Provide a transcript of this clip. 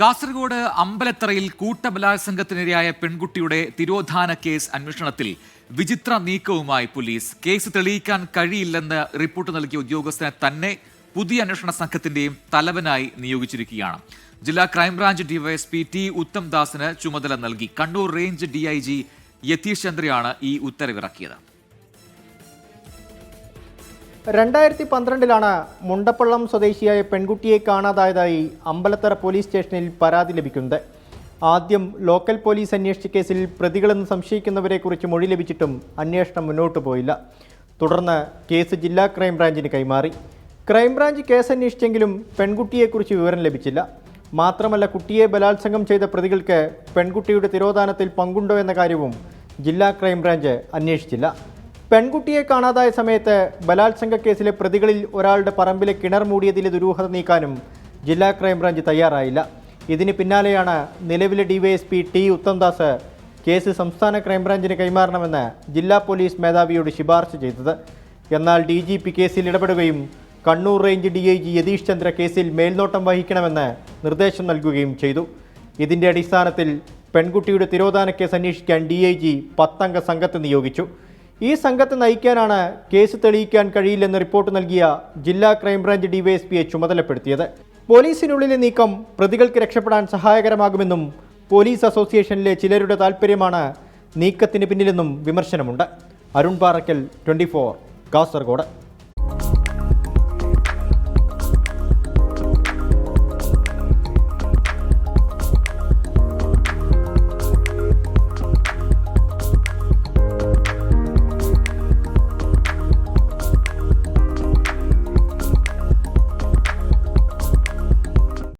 കാസർഗോഡ് അമ്പലത്തറയിൽ കൂട്ടബലാത്സംഗത്തിനിരയായ പെൺകുട്ടിയുടെ തിരോധാന കേസ് അന്വേഷണത്തിൽ വിചിത്ര നീക്കവുമായി പോലീസ്. കേസ് തെളിയിക്കാൻ കഴിയില്ലെന്ന് റിപ്പോർട്ട് നൽകിയ ഉദ്യോഗസ്ഥനെ തന്നെ പുതിയ അന്വേഷണ സംഘത്തിന്റെയും തലവനായി നിയോഗിച്ചിരിക്കുകയാണ്. ജില്ലാ ക്രൈംബ്രാഞ്ച് ഡിവൈഎസ്പി ടി ഉത്തംദാസിന് ചുമതല നൽകി. കണ്ണൂർ റേഞ്ച് ഡിഐജി യതീഷ് ചന്ദ്രയാണ് ഈ ഉത്തരവിറക്കിയത്. രണ്ടായിരത്തി പന്ത്രണ്ടിലാണ് മുണ്ടപ്പള്ളം സ്വദേശിയായ പെൺകുട്ടിയെ കാണാതായതായി അമ്പലത്തറ പോലീസ് സ്റ്റേഷനിൽ പരാതി ലഭിക്കുന്നത്. ആദ്യം ലോക്കൽ പോലീസ് അന്വേഷിച്ച കേസിൽ പ്രതികളെന്ന് സംശയിക്കുന്നവരെക്കുറിച്ച് മൊഴി ലഭിച്ചിട്ടും അന്വേഷണം മുന്നോട്ട് പോയില്ല. തുടർന്ന് കേസ് ജില്ലാ ക്രൈംബ്രാഞ്ചിന് കൈമാറി. ക്രൈംബ്രാഞ്ച് കേസ് അന്വേഷിച്ചെങ്കിലും പെൺകുട്ടിയെക്കുറിച്ച് വിവരം ലഭിച്ചില്ല. മാത്രമല്ല കുട്ടിയെ ബലാത്സംഗം ചെയ്ത പ്രതികൾക്ക് പെൺകുട്ടിയുടെ തിരോധാനത്തിൽ പങ്കുണ്ടോ എന്ന കാര്യവും ജില്ലാ ക്രൈംബ്രാഞ്ച് അന്വേഷിച്ചില്ല. പെൺകുട്ടിയെ കാണാതായ സമയത്ത് ബലാത്സംഗ കേസിലെ പ്രതികളിൽ ഒരാളുടെ പറമ്പിലെ കിണർ മൂടിയതിലെ ദുരൂഹത നീക്കാനും ജില്ലാ ക്രൈംബ്രാഞ്ച് തയ്യാറായില്ല. ഇതിന് പിന്നാലെയാണ് നിലവിലെ ഡിവൈഎസ്പി ടി ഉത്തംദാസ് കേസ് സംസ്ഥാന ക്രൈംബ്രാഞ്ചിന് കൈമാറണമെന്ന് ജില്ലാ പോലീസ് മേധാവിയോട് ശുപാർശ ചെയ്തത്. എന്നാൽ ഡി ജി പി കേസിൽ ഇടപെടുകയും Kannur range D I G Yathish Chandra കേസിൽ മേൽനോട്ടം വഹിക്കണമെന്ന് നിർദ്ദേശം നൽകുകയും ചെയ്തു. ഇതിന്റെ അടിസ്ഥാനത്തിൽ പെൺകുട്ടിയുടെ തിരോധാന കേസ് അന്വേഷിക്കാൻ ഡി ഐ ജി പത്തംഗ സംഘത്തെ നിയോഗിച്ചു. ഈ സംഘത്തെ നയിക്കാനാണ് കേസ് തെളിയിക്കാൻ കഴിയില്ലെന്ന് റിപ്പോർട്ട് നൽകിയ ജില്ലാ ക്രൈംബ്രാഞ്ച് ഡിവൈഎസ്പിയെ ചുമതലപ്പെടുത്തിയത്. പോലീസിനുള്ളിലെ നീക്കം പ്രതികൾക്ക് രക്ഷപ്പെടാൻ സഹായകരമാകുമെന്നും പോലീസ് അസോസിയേഷനിലെ ചിലരുടെ താൽപ്പര്യമാണ് നീക്കത്തിന് പിന്നിലെന്നും വിമർശനമുണ്ട്. അരുൺ പാറക്കൽ ട്വന്റി കാസർഗോഡ്.